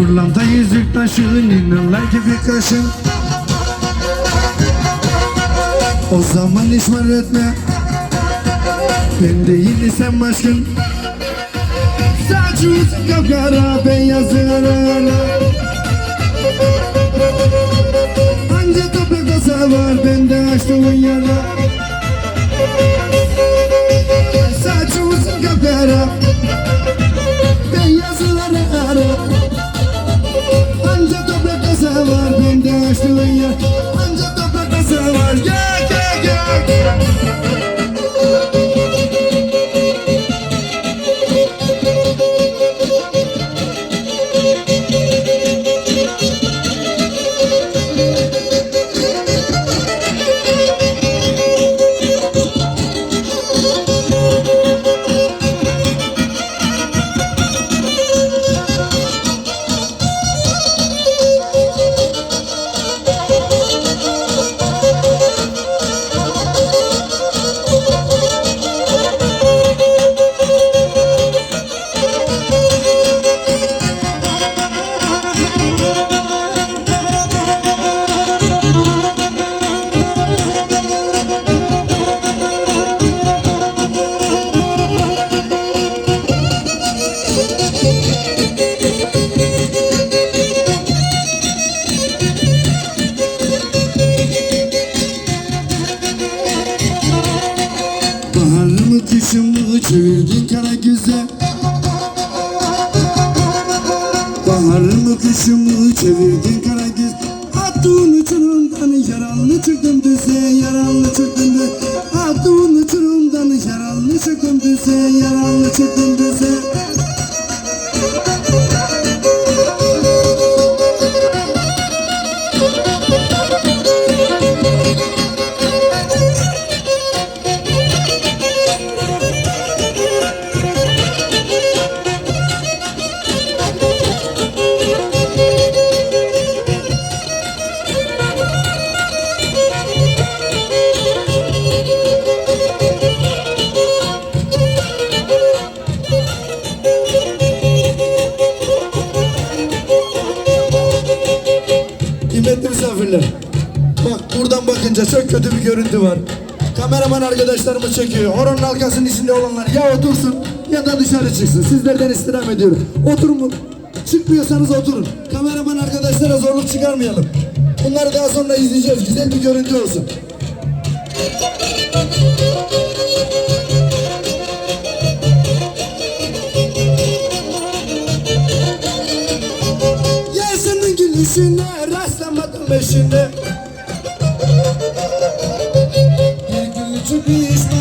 Pırlanta yüzük taşı ninnalar gibi kaşın. O zaman işmar etme Ben değil isem başkın. Saçı uzun kapkara beyaz yarana Anca toprak kasa var bende açtığın yara çıktım düze Yaralı çıktım düze Misafirler Bak buradan bakınca çok kötü bir görüntü var. Kameraman arkadaşlarımız çekiyor. Horonun arkasının içinde olanlar ya otursun ya da dışarı çıksın. Sizlerden istirham ediyorum. Oturun? Çıkmıyorsanız oturun. Kameraman arkadaşlara zorluk çıkarmayalım. Bunları daha sonra izleyeceğiz. Güzel bir görüntü olsun peşinde Bir gülücük bir iş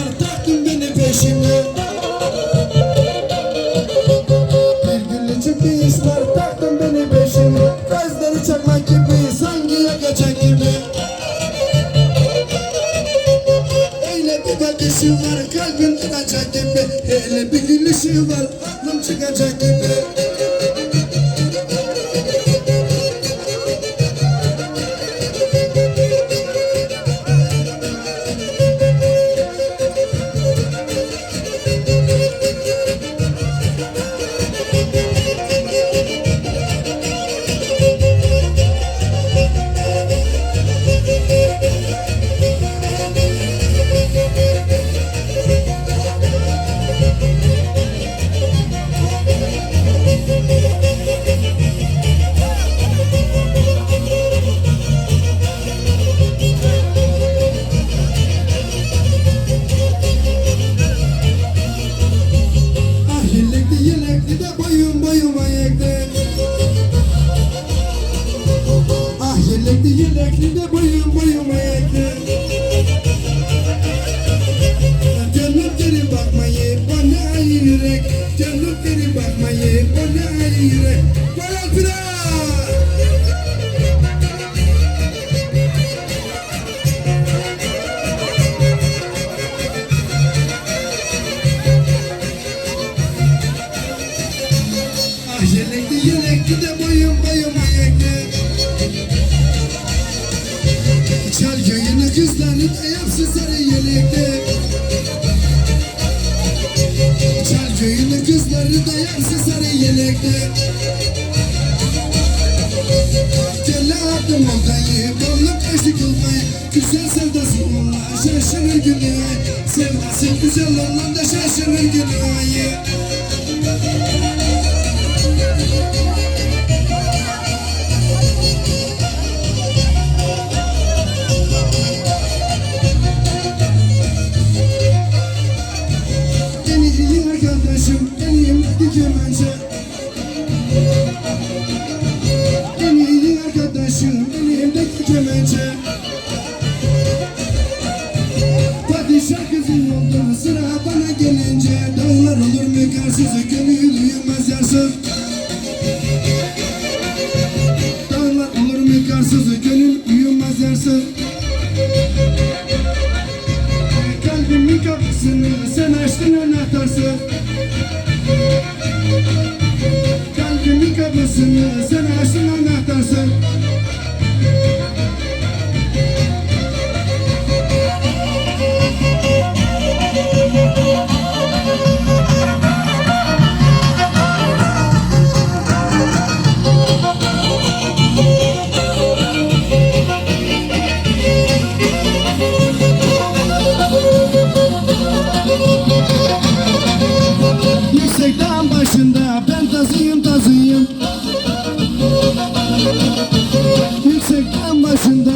Size boyun boyun ayakı Canım seni bakmayı bana ayı yürek Canım seni bakmayı bana attım oltayı kaçtı kılmayı Güzel sevdası olan şaşırır günü. Sevdası güzel olan da şaşırır günü karsızı Gönül uyumaz yarsız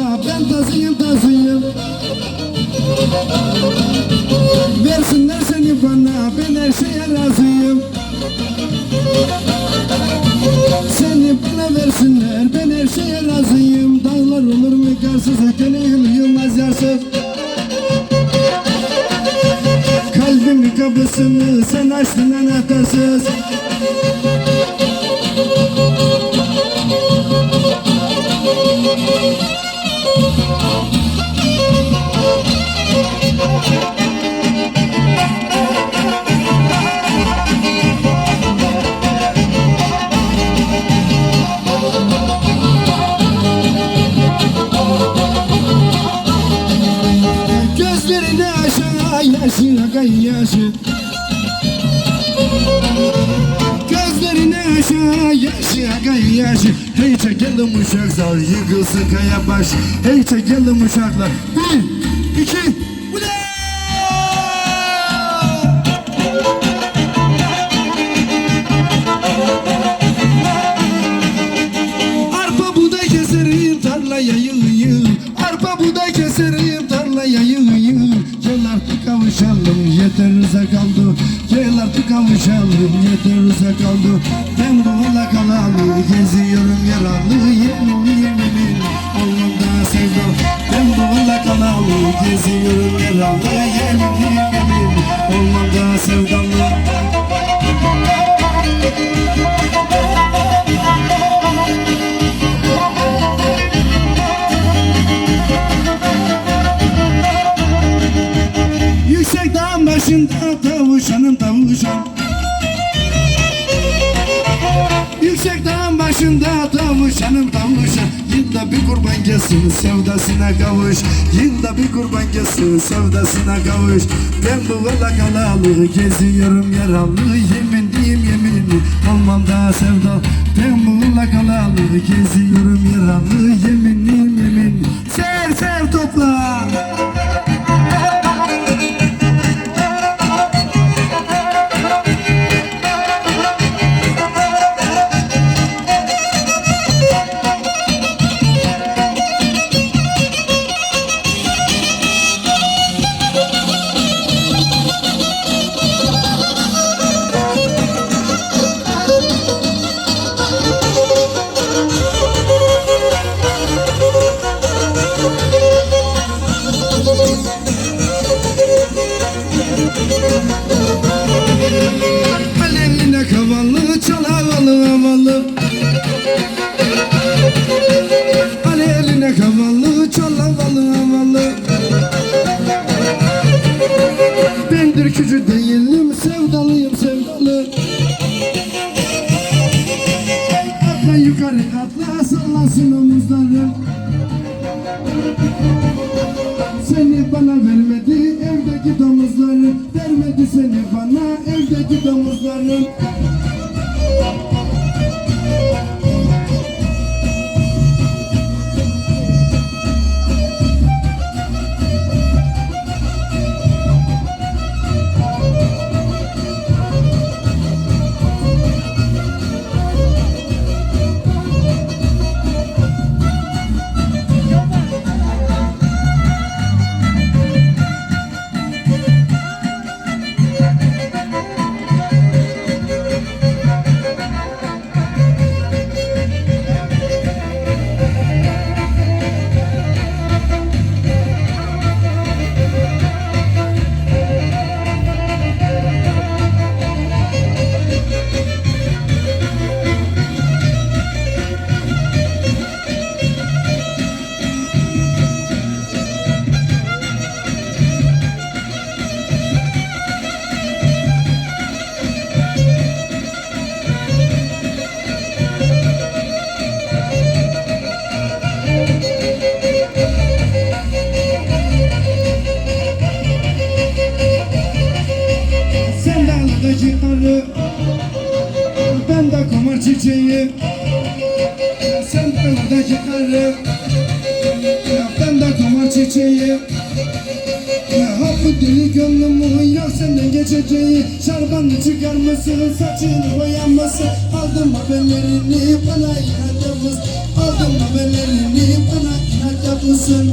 ben tazıyım tazıyım. Versinler seni bana ben her şeye razıyım. Seni bana versinler ben her şeye razıyım. Dağlar olur mu karsız gönül yılmaz yarsız. Kalbimin kapısını sen açtın anahtarsız yaşı akay yaşı Gözlerini aşağı yaşı akay yaşı Hey çekelim uşaklar yıkılsın kaya baş Hey çekelim uşaklar. Bir, iki, kavuşalım yeterinize kaldı. Gel artık kavuşalım yeterinize kaldı. Ben bu yola kalalı geziyorum yaralı. Yemin yemin Allah'ımda sevdam Ben bu yola kalalı geziyorum yaralı. Yemin yemin Olmamda sevdamlı başında tavuşanım tavuşan. Yüksek dağın başında tavuşanım tavuşan. Yılda bir kurban gelsin sevdasına kavuş. Yılda bir kurban gelsin sevdasına kavuş. Ben bu yola kalalı geziyorum yaralı. Yemin diyeyim yemin olmam daha sevda. Ben bu yola kalalı geziyorum yaralı. Yemin diyeyim yemin Sev sev topla değilim sevdalıyım sevdalı Atla yukarı atla sallasın omuzları. Seni bana vermedi evdeki domuzları Vermedi seni bana evdeki domuzları çiçeği Sen oradaki karı Ben de duman çiçeği. Ha bu deli gönlümü yok senden geçeceği. Şarbanı çıkar mısın saçını boyanmasın. Aldım haberlerini bana inat yapmışsın Aldım haberlerini bana inat yapmışsın